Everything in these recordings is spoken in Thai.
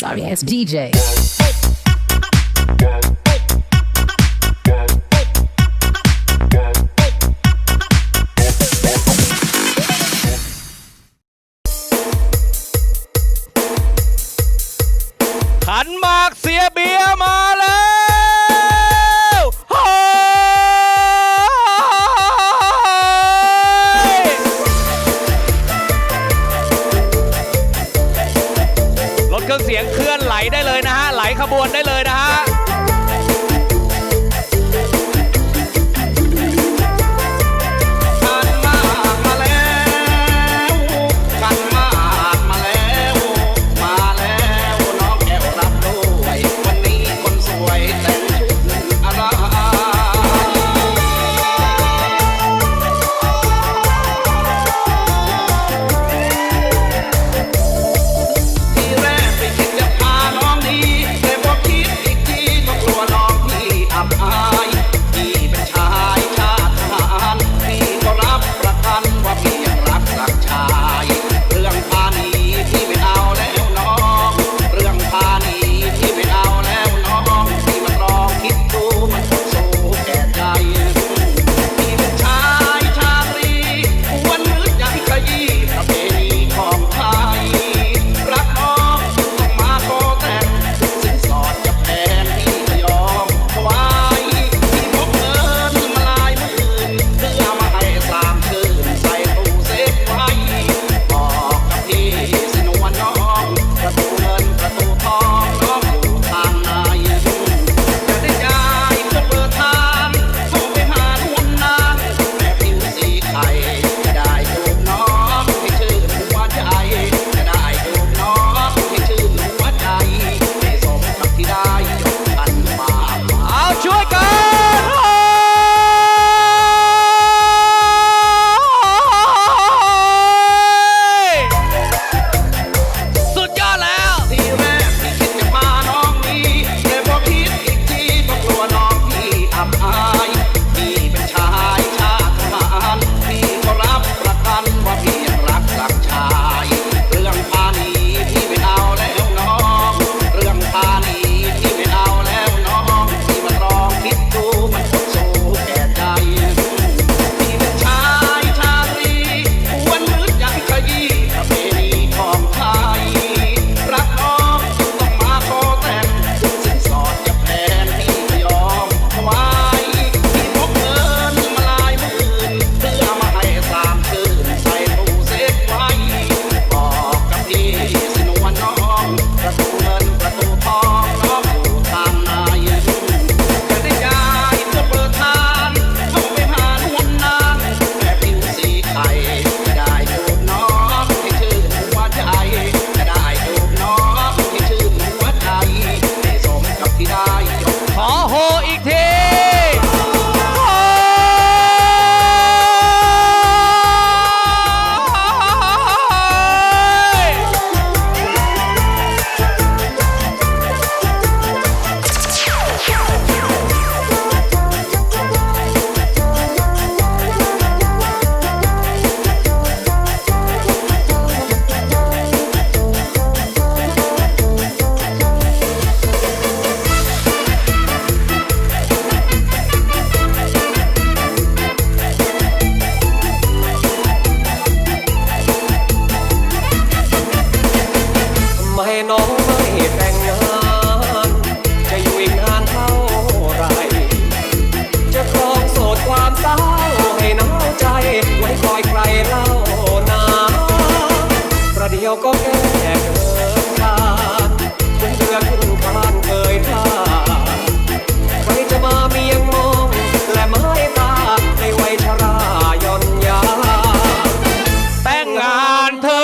sorry ass DJ.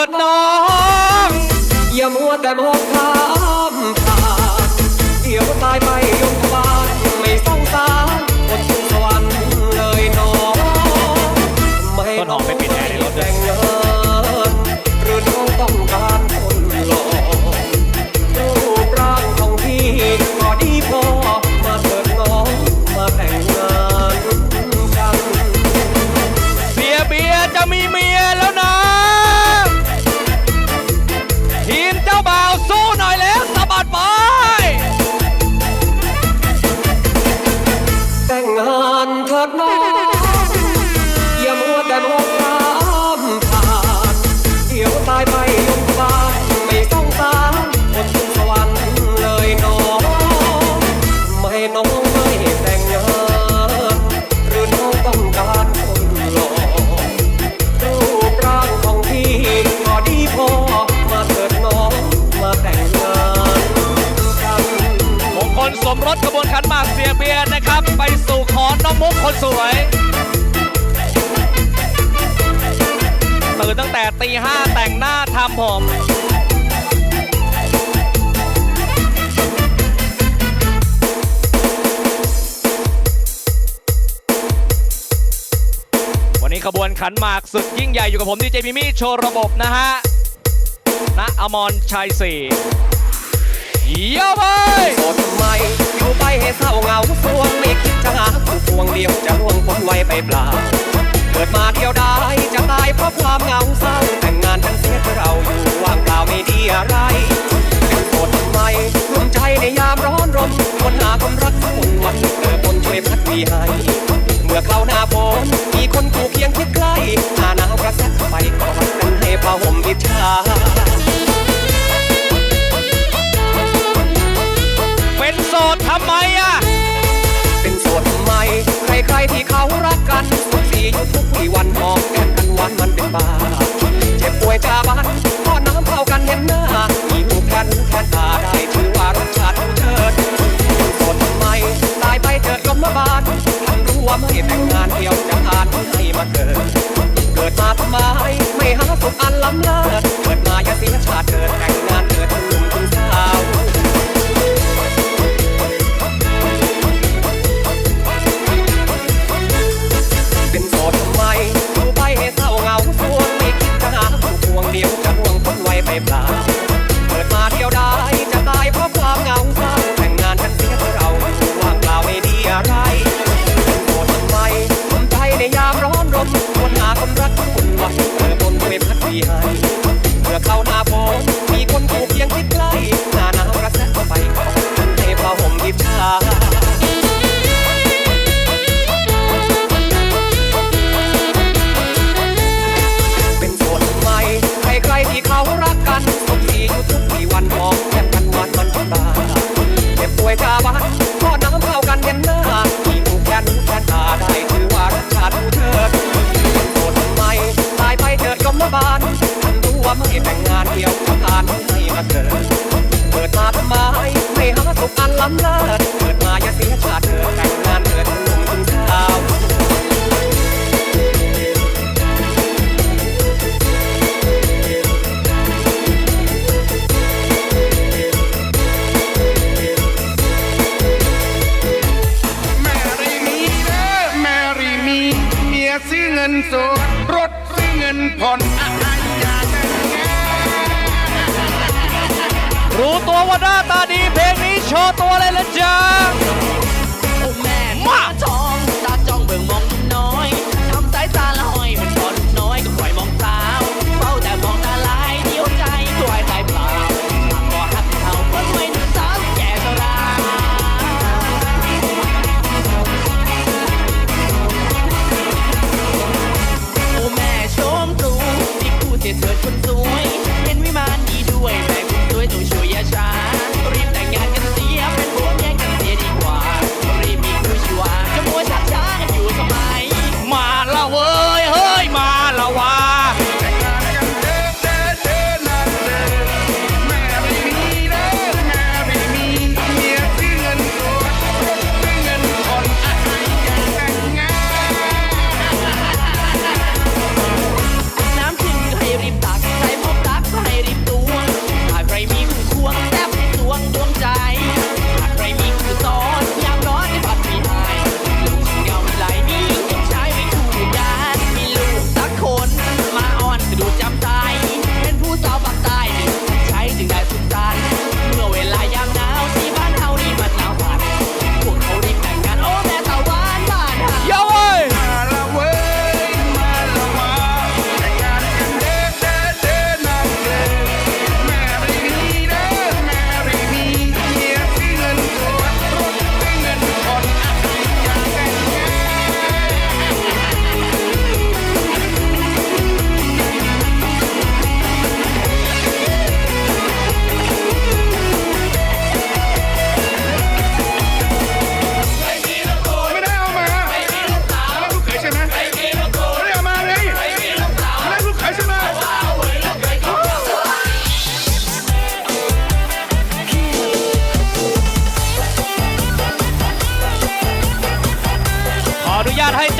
ดน้อง อย่ามัวแต่มองเขา เสียเปรียดนะครับ ไปสู่ขอนน้ำมุกคนสวยตื่นตั้งแต่ตีห้าแต่งหน้าทำผมวันนี้ขบวนขันหมากสุดยิ่งใหญ่อยู่กับผมดีเจมิมี่โชว์ระบบนะฮะณอมรชัยสี่ เยี่ยมไปโสดทำไมอยู่ไปให้เศร้าเหงาสวงไม่คิดจะหาคู่ควงเดียวจะห่วงคนไว้ไปเปล่าเกิดมาเดียวไดายจะตายเพราะความเหงาเศร้าแต่งงานกันเสียเพื่อเราอยู่ว่างเปล่าไม่ดีอะไรเป็นโสดทำไมรวมใจในยามร้อนรนคนหาความรักคนวันเกิดคนช่วยพัดวีให้เมื่อเข้าหน้าฝนมีคนคู่เคียงคิดใกล้หน้าหนาวกระแสไปก่อนกันให้ผ้าห่มอิจฉาารักกันสุขสีอยู่ทุกวี่วันมองแก้มกันวันมันเป็นบ้าเจ็บป่วยกาบันพอน้ำเข้ากันเห็นหน้ามีหูแคนแคนตาได้ถือว่ารสชาติเชิดเป็นโสดทำไมตายไปเถิดยมบาลท่านรู้ว่าไม่แต่งงานเดียวจะผ่านให้มาเกิด เกิดมาทำไมไม่หาสุขอันล้ำเลิศเกิดมาอย่าเสียชาติเกิดแต่ง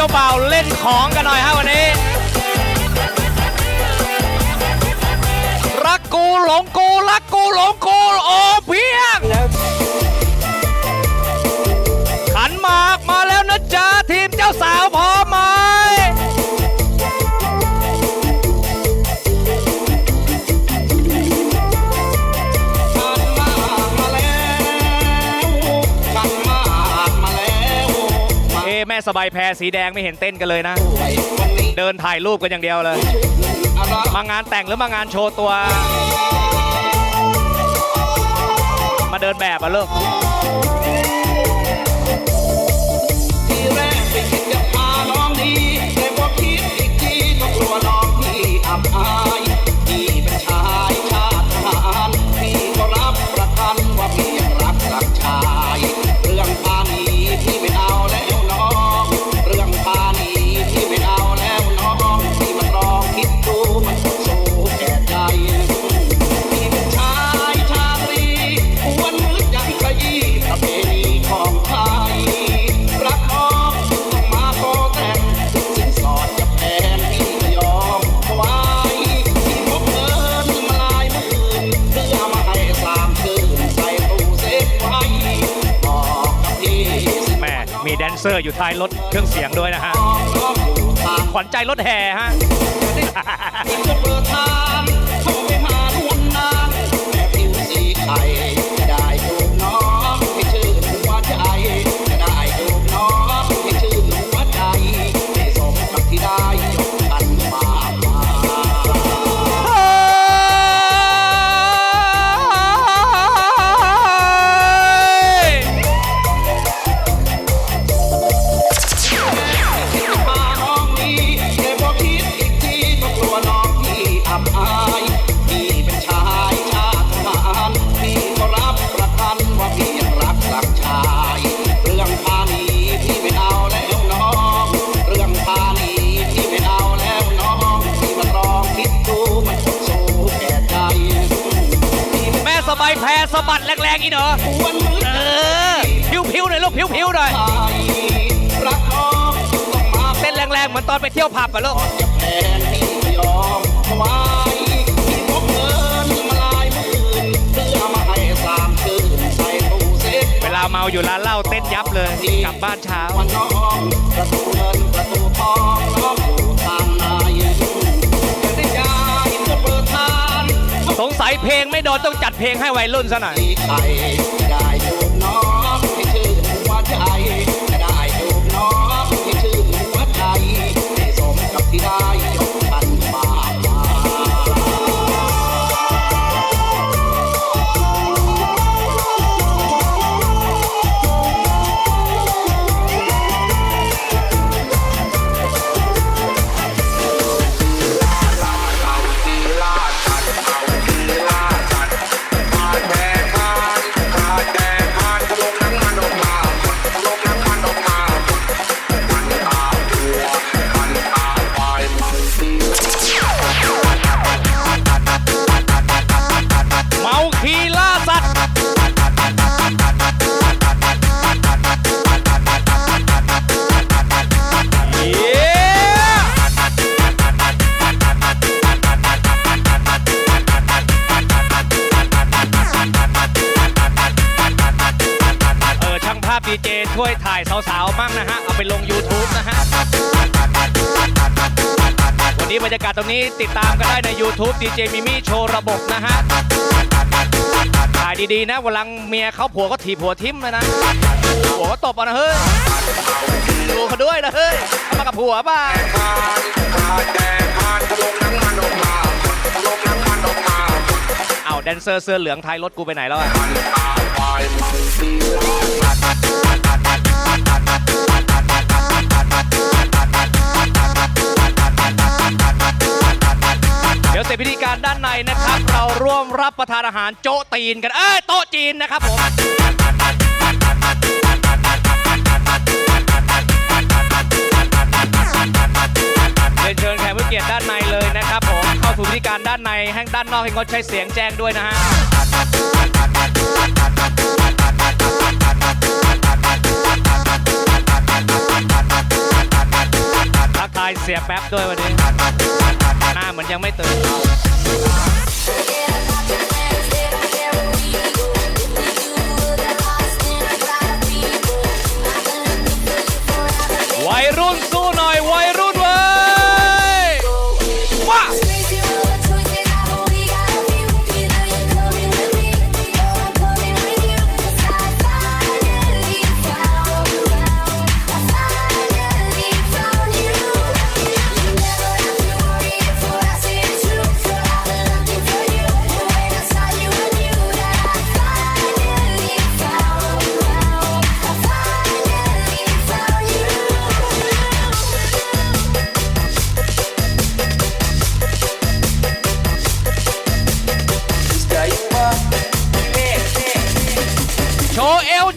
ให้เบาเล่นของกันหน่อยฮะวันนี้ รักกูหลงกูรักกูหลงกูโอ้เพียง บายแพรสีแดงไม่เห็นเต้นกันเลยนะไว้วันนี้เดินถ่ายรูปกันอย่างเดียวเลยอะไรมางานแต่งหรือมางานโชว์ตัว มาเดินแบบอะเลิกทีแรกไม่คิดจะพาน้องหนีแต่พอคิดอีกทีก็กลัวน้องพี่อับอา ซอร์อยู่ท้ายรถเครื่องเสียงด้วยนะฮะ ขวัญใจรถแห่ฮะเปิดทางเข้าไปหานวลนาแม่ผิวสีไข่ รงอีเนอะควรอเออพิ้วๆหน่อยลูกพิ้วๆหน่อยเต้นแรงๆเหมือนตอนไปเที่ยวผับอะลูกจะแพงพี่ก็ยอมถวายพี่พกเงินมาลายหมื่นเพื่อมาให้สามคืนใส่ตู้เซฟเวลาเมาอยู่ร้านเหล้าเต้นยับเลยกลับบ้านเช้า สัยเพลงไม่โดนต้องจัดเพลงให้วัยรุ่นซะหน่อยไข่จะได้จูน้องที่ชื่นหัวใจได้จูบน้องให้ชื่นหัวใจสมกับที่ได้ Radio. บรรยากาศตรงนี้ติดตามกันได้ใน YouTube ดีเจมิมี่โชว์ระบบนะฮะถ่ายดีๆนะวันหลังเมียเขาผัวก็ถีบหัวทิ่มเลยนะผัวก็ตบเอานะเฮ้ยดูเขาด้วยนะเฮ้ยเอามากับผัวป่ะเอาแดนเซอร์เสื้อเหลืองท้ายรถกูไปไหนแล้วอะ เดี๋ยวเสร็จพิธีการด้านในนะครับ เราร่วมรับประทานอาหารโจ๊ะตีนกัน เอ้ยโต๊ะจีนนะครับผมเรียนเชิญแขกผู้เกียรติด้านในเลยนะครับผมเข้าสู่พิธีการด้านในแห่งด้านนอกให้งดใช้เสียงแจ้งด้วยนะฮะายเสียแป๊บด้วยวันนี้หน้าเหมือนยังไม่ตื่น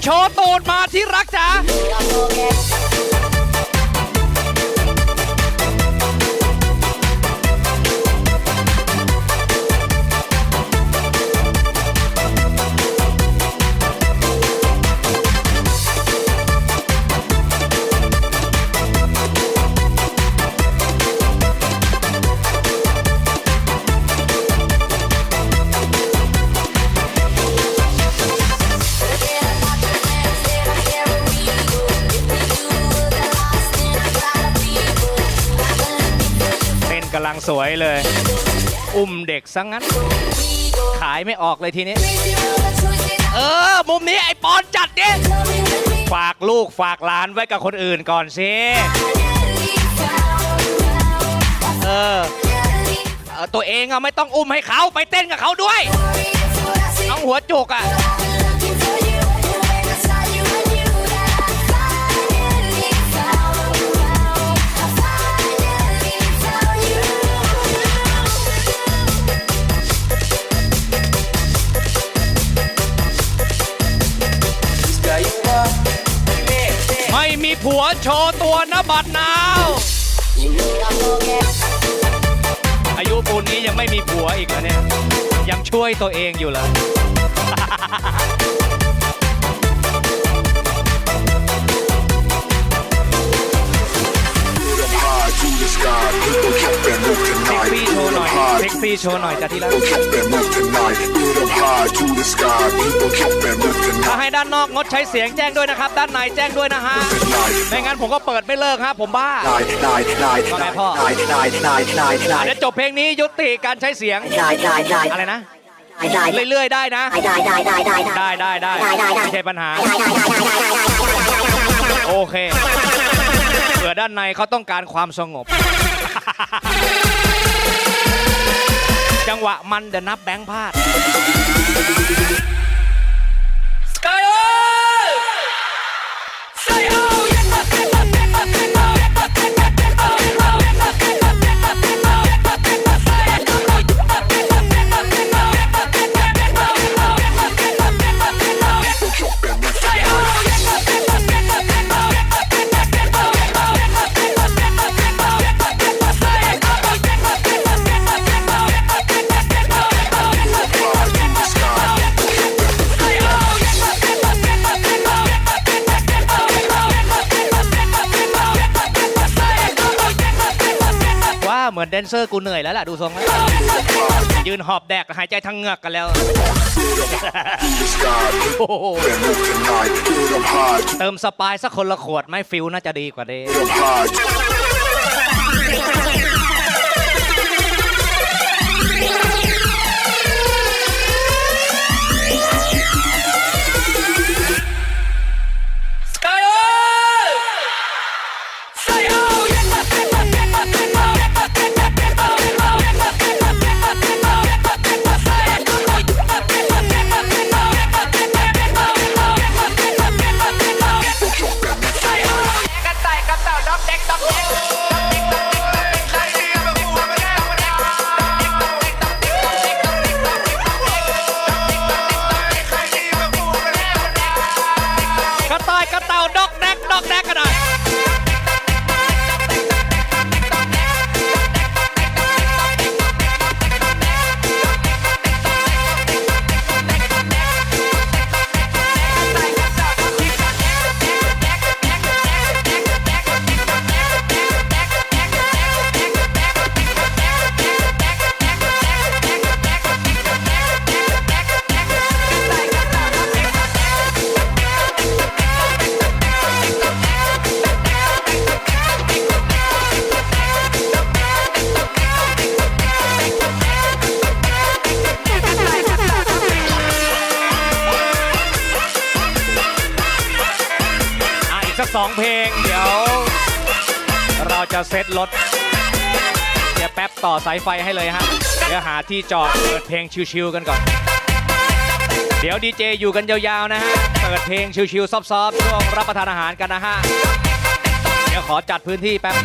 โชว์ตูดมาที่รักจ๋า กำลังสวยเลย อุ้มเด็กซะงั้น ขายไม่ออกเลยทีนี้ เออ มุมนี้ไอ้ปอนจัดดิฝากลูกฝากหลานไว้กับคนอื่นก่อนสิเออเออตัวเองอะไม่ต้องอุ้มให้เขาไปเต้นกับเขาด้วย น้องหัวจุกอะ ผัวโชว์ตัวนะบัดนาว อายุปูนนี้ยังไม่มีผัวอีกนะเนี่ย ยังช่วยตัวเองอยู่เลย ซี่โชว์ห Put 'em น่อย high. เซ็กซี่โชว์หน่อยจ้ะที่รัก People jump and move tonight. Put 'em high to the sky. People jump and move ถ้า tonight. ให้ด้านนอกงดใช้เสียงแจ้งด้วยนะครับ ด้านในแจ้งด้วยนะฮะ Tonight. ไม่งั้นผมก็เปิดไม่เลิกฮะผมบ้า Night, night, night, Con night, này po. night, night, night, night, อะ night. เดี๋ยวจบเพลงนี้ยุติการใช้เสียง Night, night, night. อะไรนะ Night, night, เรื่อยๆได้นะ night, night, night, night, night. ได้ได้ได้ไม่ใช่ปัญหา โอเคเผื่อด้านในเขาต้องการความสงบ จังหวะมันเดี๋ยวนับแบงค์พลาด เหมือนแดนเซอร์กูเหนื่อยแล้วล่ะดูทรงแล้วยืนหอบแดกหายใจทางเหงือกกันแล้ว โอ้โหเติมสปายสักคนละขวดไหม่ฟิลน่าจะดีกว่าเด้ สองเพลง เดี๋ยว เราจะเซตรถเดี๋ยวแป๊บต่อสายไฟให้เลยฮะ เดี๋ยวหาที่จอดเปิดเพลงชิวๆกันก่อน เดี๋ยวดีเจอยู่กันยาวๆนะฮะ เปิดเพลงชิวๆซอฟๆช่วงรับประทานอาหารกันนะฮะ เดี๋ยวขอจัดพื้นที่แป๊บ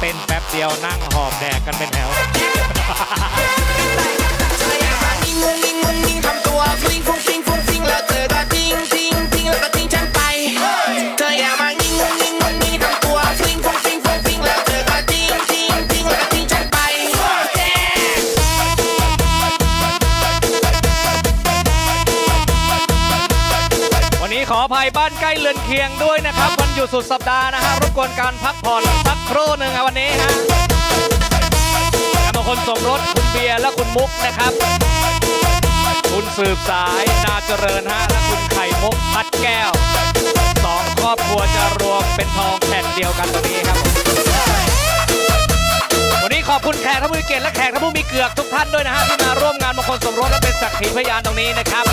เป็นแป๊บเดียวนั่งหอบแดกกันเป็นแถว ใกล้เรือนเคียงด้วยนะครับวันหยุดสุดสัปดาห์นะฮะรบกวนการพักผ่อนสักครู่หนึ่งอะวันนี้ฮะและบางคนส่งรถคุณเบียร์และคุณมุกนะครับ คุณสืบสายนาเจริญฮะและคุณไข่มุกพัดแก้วสองครอบครัวจะรวมเป็นทองแผ่นเดียวกันตรงนี้ครับวันนี้ขอบคุณแขกท่านผู้มีเกียรติและแขกท่านผู้มีเกือกทุกท่านด้วยนะฮะที่มาร่วมงานมงคลสมรสและเป็นสักขีพยานตรงนี้นะครับ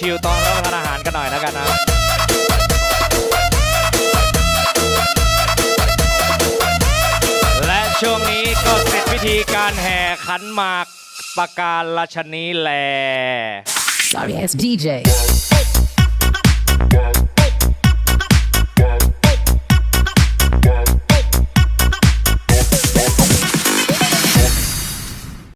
ชิวๆตอนรับประทานอาหารกันหน่อยแล้วกันนะและช่วงนี้ก็เสร็จพิธีการแห่ขันหมากประการราชนีแล Sorry ass DJ.